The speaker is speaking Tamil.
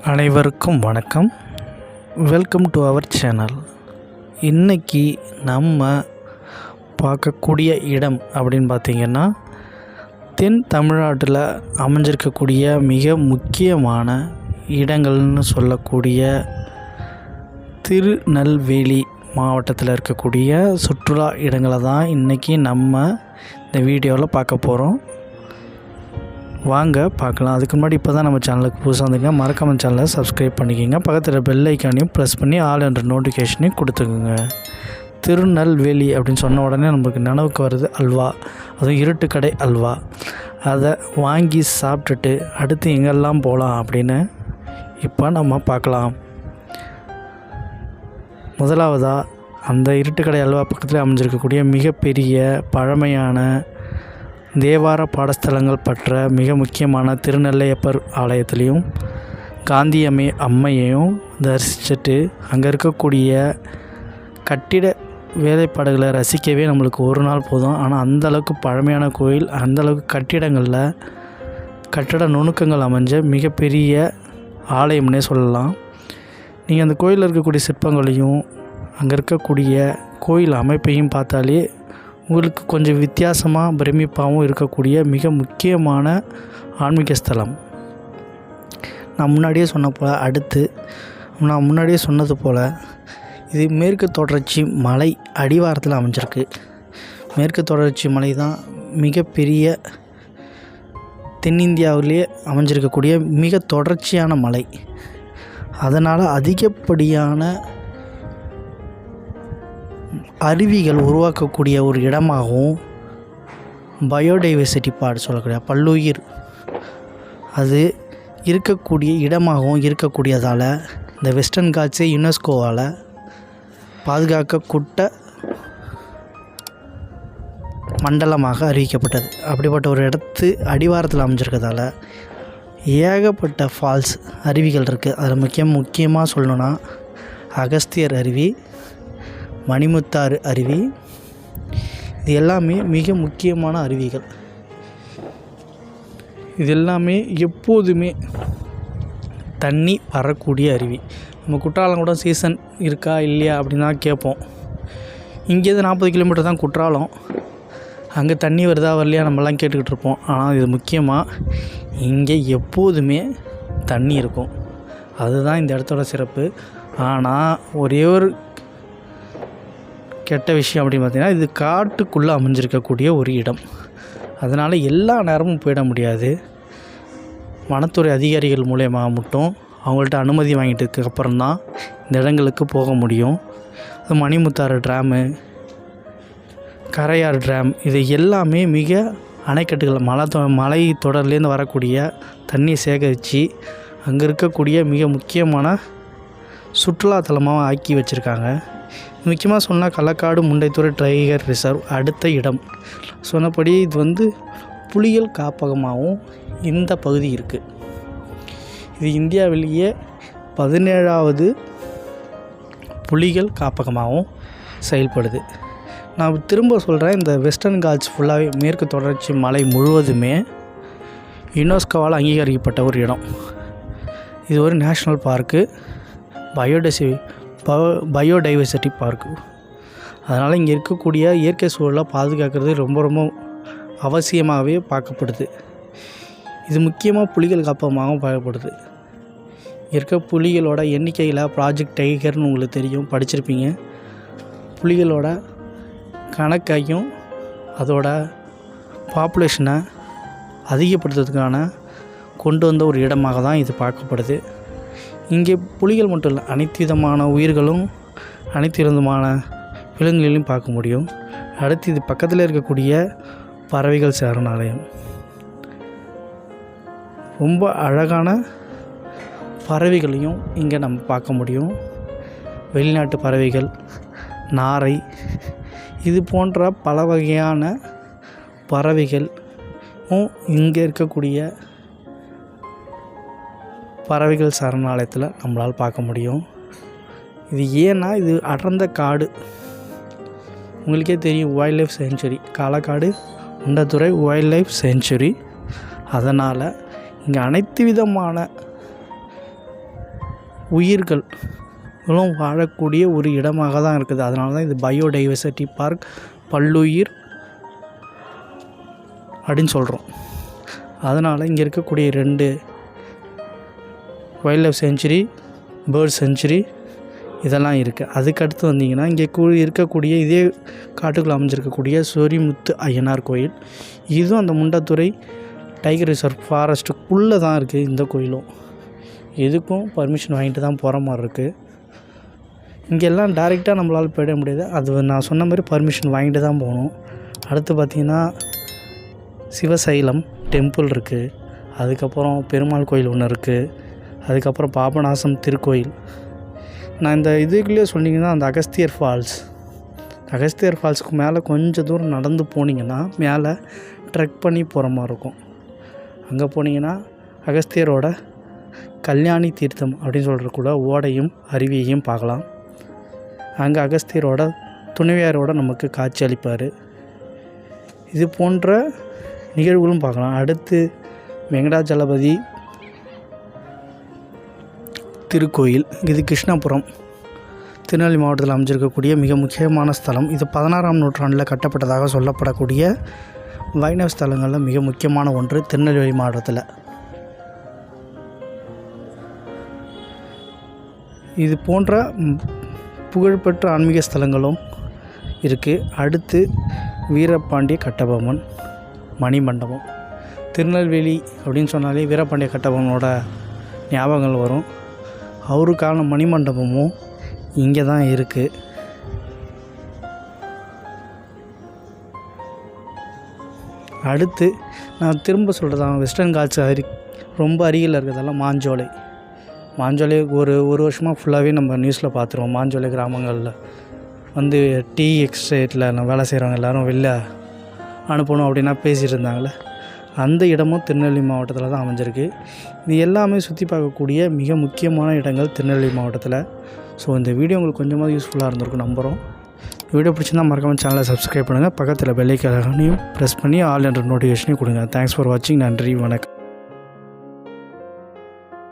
அனைவருக்கும் வணக்கம். வெல்கம் டு அவர் சேனல் இன்றைக்கி நம்ம பார்க்கக்கூடிய இடம் அப்படின்னு பார்த்திங்கன்னா தென் தமிழ்நாட்டில் அமைஞ்சிருக்கக்கூடிய மிக முக்கியமான இடங்கள்னு சொல்லக்கூடிய திருநெல்வேலி மாவட்டத்தில் இருக்கக்கூடிய சுற்றுலா இடங்களை தான் இன்றைக்கி நம்ம இந்த வீடியோவில் பார்க்க போகிறோம் வாங்க பார்க்கலாம். அதுக்கு முன்னாடி இப்போ தான் நம்ம சேனலுக்கு புதுசாக வந்தீங்க மறக்காம சேனலை சப்ஸ்கிரைப் பண்ணிக்கிங்க. பக்கத்தில் பெல் ஐக்கானையும் ப்ரெஸ் பண்ணி ஆல் என்ற நோட்டிஃபிகேஷனையும் கொடுத்துக்குங்க. திருநெல்வேலி அப்படின்னு சொன்ன உடனே நமக்கு நினைவுக்கு வருது அல்வா. அதுவும் இருட்டுக்கடை அல்வா. அதை வாங்கி சாப்பிட்டுட்டு அடுத்து எங்கெல்லாம் போகலாம் அப்படின்னு இப்போ நம்ம பார்க்கலாம். முதலாவதாக அந்த இருட்டுக்கடை அல்வா பக்கத்தில் அமைஞ்சிருக்கக்கூடிய மிகப்பெரிய பழமையான தேவார பாடஸ்தலங்கள் பற்ற மிக முக்கியமான திருநெல்லையப்பர் ஆலயத்துலேயும் காந்தி அம்மை அம்மையையும் தரிசிச்சுட்டு அங்கே இருக்கக்கூடிய கட்டிட வேலைப்பாடுகளை ரசிக்கவே நம்மளுக்கு ஒரு நாள் போதும். ஆனால் அந்தளவுக்கு பழமையான கோயில் அந்தளவுக்கு கட்டிடங்களில் கட்டட நுணுக்கங்கள் அமைஞ்ச மிகப்பெரிய ஆலயம்னே சொல்லலாம். நீங்கள் அந்த கோயிலில் இருக்கக்கூடிய சிற்பங்களையும் அங்கே இருக்கக்கூடிய கோயில் அமைப்பையும் பார்த்தாலே உங்களுக்கு கொஞ்சம் வித்தியாசமாக பிரமிப்பாகவும் இருக்கக்கூடிய மிக முக்கியமான ஆன்மீக ஸ்தலம். நான் முன்னாடியே சொன்ன போல் அடுத்து நான் முன்னாடியே சொன்னது போல் இது மேற்கு தொடர்ச்சி மலை அடிவாரத்தில் அமைஞ்சிருக்கு. மேற்கு தொடர்ச்சி மலை தான் மிகப்பெரிய தென்னிந்தியாவிலேயே அமைஞ்சிருக்கக்கூடிய மிக தொடர்ச்சியான மலை. அதனால் அதிகப்படியான அருவிகள் உருவாக்கக்கூடிய ஒரு இடமாகவும் பயோடைவர்சிட்டி பார்ட் சொல்லக்கூடிய பல்லுயிர் அது இருக்கக்கூடிய இடமாகவும் இருக்கக்கூடியதால் இந்த வெஸ்டர்ன் காட்ஸே யுனெஸ்கோவால் பாதுகாக்கக்கூட்ட மண்டலமாக அறிவிக்கப்பட்டது. அப்படிப்பட்ட ஒரு இடத்து அடிவாரத்தில் அமைஞ்சிருக்கிறதால ஏகப்பட்ட ஃபால்ஸ் அருவிகள் இருக்குது அதில் முக்கியம் முக்கியமாக சொல்லணுன்னா அகஸ்தியர் அருவி மணிமுத்தாறு அருவி. இது எல்லாமே மிக முக்கியமான அருவிகள். இது எல்லாமே எப்போதுமே தண்ணி வரக்கூடிய அருவி. நம்ம குற்றாலம் கூட சீசன் இருக்கா இல்லையா அப்படின்னு தான் கேட்போம். இங்கேருந்து நாற்பது கிலோமீட்டர் தான் குற்றாலம். அங்கே தண்ணி வருதா வரலையா நம்மலாம் கேட்டுக்கிட்டு இருப்போம். ஆனால் இது முக்கியமாக இங்கே எப்போதுமே தண்ணி இருக்கும். அதுதான் இந்த இடத்தோட சிறப்பு. ஆனால் ஒரே ஒரு கெட்ட விஷயம் அப்படின்னு பார்த்தீங்கன்னா இது காட்டுக்குள்ளே அமைஞ்சிருக்கக்கூடிய ஒரு இடம். அதனால் எல்லா நேரமும் போயிட முடியாது. வனத்துறை அதிகாரிகள் மூலயமா மட்டும் அவங்கள்ட்ட அனுமதி வாங்கிட்டதுக்கு அப்புறம் தான் இந்த இடங்களுக்கு போக முடியும். மணிமுத்தாறு ட்ராமு கரையார் ட்ராம் இது எல்லாமே மிக அணைக்கட்டுகள் மலை தொ மலை தொடர்லேருந்து வரக்கூடிய தண்ணியை சேகரித்து அங்கே இருக்கக்கூடிய மிக முக்கியமான சுற்றுலாத்தலமாக ஆக்கி வச்சுருக்காங்க. முக்கியமாக சொன்னால் களக்காடு முண்டைத்துறை டைகர் ரிசர்வ் அடுத்த இடம். சொன்னபடி இது வந்து புலிகள் காப்பகமாகவும் இந்த பகுதி இருக்குது இது இந்தியாவிலேயே பதினேழாவது புலிகள் காப்பகமாகவும் செயல்படுது. நான் திரும்ப சொல்கிறேன் இந்த வெஸ்டர்ன் காட்ஸ் ஃபுல்லாகவே மேற்கு தொடர்ச்சி மலை முழுவதுமே யுனெஸ்கோவால் அங்கீகரிக்கப்பட்ட ஒரு இடம். இது ஒரு நேஷ்னல் பார்க்கு. பயோடெசி பவ பயோடைவர்சிட்டி பார்க்கு அதனால் இங்கே இருக்கக்கூடிய இயற்கை சூழலை பாதுகாக்கிறது ரொம்ப ரொம்ப அவசியமாகவே பார்க்கப்படுது. இது முக்கியமாக புலிகள் காப்பகமாகவும் பார்க்கப்படுது. இருக்க புலிகளோட எண்ணிக்கையில் ப்ராஜெக்ட் டைகர்னு உங்களுக்கு தெரியும் படிச்சிருப்பீங்க. புலிகளோட கணக்கையும் அதோட பாப்புலேஷனை அதிகப்படுத்துறதுக்கான கொண்டு வந்த ஒரு இடமாக தான் இது பார்க்கப்படுது. இங்கே புலிகள் மட்டும் இல்லை அனைத்து விதமான உயிர்களும் அனைத்து விதமான விலங்குகளையும் பார்க்க முடியும். அடுத்து இது பக்கத்தில் இருக்கக்கூடிய பறவைகள் சரணாலயம். ரொம்ப அழகான பறவைகளையும் இங்கே நம்ம பார்க்க முடியும். வெளிநாட்டு பறவைகள் நாரை இது போன்ற பல வகையான பறவைகளும் இங்கே இருக்கக்கூடிய பறவைகள் சரணாலயத்தில் நம்மளால் பார்க்க முடியும். இது ஏன்னா இது அடர்ந்த காடு. உங்களுக்கே தெரியும் wildlife sanctuary Kalakkad Mundanthurai wildlife sanctuary அதனால் இங்கே அனைத்து விதமான உயிர்களும் வாழக்கூடிய ஒரு இடமாக தான் இருக்குது. அதனால தான் இது பயோடைவர்சிட்டி பார்க் பல்லுயிர் அப்படின்னு சொல்கிறோம் அதனால் இங்கே இருக்கக்கூடிய ரெண்டு wildlife sanctuary bird sanctuary இதெல்லாம் இருக்குது அதுக்கடுத்து வந்தீங்கன்னா இங்கே கூ இருக்கக்கூடிய இதே காட்டுக்குள்ள அமைஞ்சிருக்கக்கூடிய சோரிமுத்து ஐயனார் கோயில். இதுவும் அந்த முண்டாத்துறை டைகர் ரிசர்வ் ஃபாரஸ்ட்டுக்குள்ளே தான் இருக்குது இந்த கோயிலும். இதுக்கும் பர்மிஷன் வாங்கிட்டு தான் போகிற மாதிரி இருக்குது இங்கெல்லாம் டைரெக்டாக நம்மளால் போயிட முடியாது. அது நான் சொன்ன மாதிரி பர்மிஷன் வாங்கிட்டு தான் போகணும். அடுத்து பார்த்திங்கன்னா சிவசைலம் டெம்பிள் இருக்குது அதுக்கப்புறம் பெருமாள் கோயில் ஒன்று இருக்குது அதுக்கப்புறம் பாபநாசம் திருக்கோயில். நான் இந்த இதுக்குள்ளேயே சொன்னீங்கன்னா அந்த அகஸ்தியர் ஃபால்ஸ். அகஸ்தியர் ஃபால்ஸுக்கு மேலே கொஞ்சம் தூரம் நடந்து போனீங்கன்னா மேலே ட்ரெக் பண்ணி போகிற மாதிரி இருக்கும். அங்கே போனீங்கன்னா அகஸ்தியரோட கல்யாணி தீர்த்தம் அப்படின்னு சொல்கிற கூட ஓடையும் அருவியையும் பார்க்கலாம். அங்கே அகஸ்தியரோட துணைவியாரோட நமக்கு காட்சி அளிப்பார். இது போன்ற நிகழ்வுகளும் பார்க்கலாம். அடுத்து வெங்கடாஜலபதி திருக்கோயில் இது கிருஷ்ணபுரம். திருநெல்வேலி மாவட்டத்தில் அமைஞ்சிருக்கக்கூடிய மிக முக்கியமான ஸ்தலம். இது பதினாறாம் நூற்றாண்டில் கட்டப்பட்டதாக சொல்லப்படக்கூடிய வைணவ ஸ்தலங்களில் மிக முக்கியமான ஒன்று திருநெல்வேலி மாவட்டத்தில். இது போன்ற புகழ்பெற்ற ஆன்மீக ஸ்தலங்களும் இருக்குது அடுத்து வீரபாண்டிய கட்டபொம்மன் மணிமண்டபம். திருநெல்வேலி அப்படின்னு சொன்னாலே வீரபாண்டிய கட்டபொம்மனோட ஞாபகங்கள் வரும். அவருக்கான மணிமண்டபமும் இங்கே தான் இருக்குது அடுத்து நான் திரும்ப சொல்கிறதான் வெஸ்டர்ன் காட்ஸ் அரி ரொம்ப அருகில் இருக்கிறதெல்லாம் மாஞ்சோலை. மாஞ்சோலை ஒரு ஒரு வருஷமாக ஃபுல்லாகவே நம்ம நியூஸில் பார்த்துருவோம் மாஞ்சோலை கிராமங்களில். வந்து டீ எக்ஸ்டேட்டில் வேலை செய்கிறவங்க எல்லாரும் வெளில அனுப்பணும் அப்படின்னா பேசிகிட்டு இருந்தாங்களே அந்த இடமும் திருநெல்வேலி மாவட்டத்தில் தான் அமைஞ்சிருக்கு. இது எல்லாமே சுற்றி பார்க்கக்கூடிய மிக முக்கியமான இடங்கள் திருநெல்வேலி மாவட்டத்தில். ஸோ இந்த வீடியோ உங்களுக்கு கொஞ்சமாக யூஸ்ஃபுல்லாக இருந்திருக்கும் நம்புகிறோம் வீடியோ பிடிச்சிருந்தா மறக்காமல் சேனலை சப்ஸ்கிரைப் பண்ணுங்கள் பக்கத்தில் பெல்லைக்கானையும் ப்ரெஸ் பண்ணி ஆல் என்ற நோட்டிஃபிகேஷனையும் கொடுங்க. தேங்க்ஸ் ஃபார் வாட்சிங் நன்றி. வணக்கம்.